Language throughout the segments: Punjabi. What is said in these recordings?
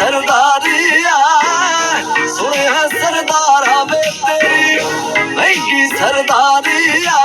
ਸਰਦਾਰੀਆ ਸੁਣਿਆ ਸਰਦਾਰਾ ਵੇ ਤੇਰੀ। ਮਹਿੰਗੀ ਸਰਦਾਰੀਆ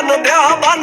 বান দেওয়া বান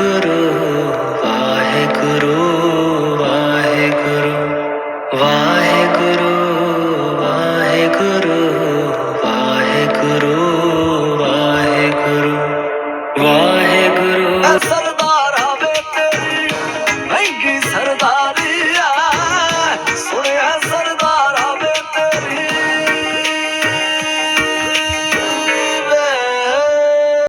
could